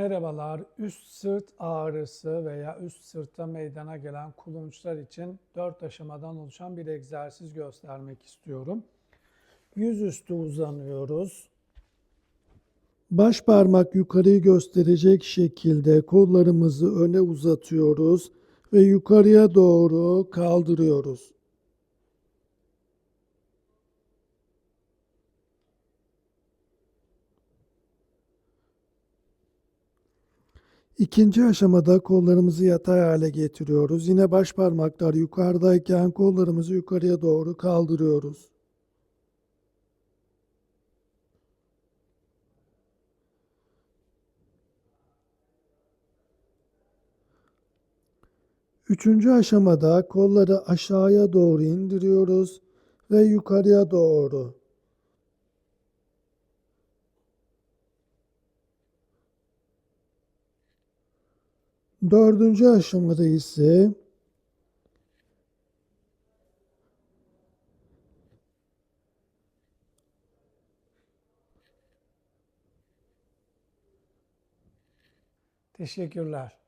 Merhabalar. Üst sırt ağrısı veya üst sırtta meydana gelen kulunçlar için 4 aşamadan oluşan bir egzersiz göstermek istiyorum. Yüzüstü uzanıyoruz. Baş parmak yukarıyı gösterecek şekilde kollarımızı öne uzatıyoruz ve yukarıya doğru kaldırıyoruz. İkinci aşamada kollarımızı yatay hale getiriyoruz. Yine baş parmaklar yukarıdayken kollarımızı yukarıya doğru kaldırıyoruz. Üçüncü aşamada kolları aşağıya doğru indiriyoruz ve yukarıya doğru. Dördüncü aşamada ise Teşekkürler.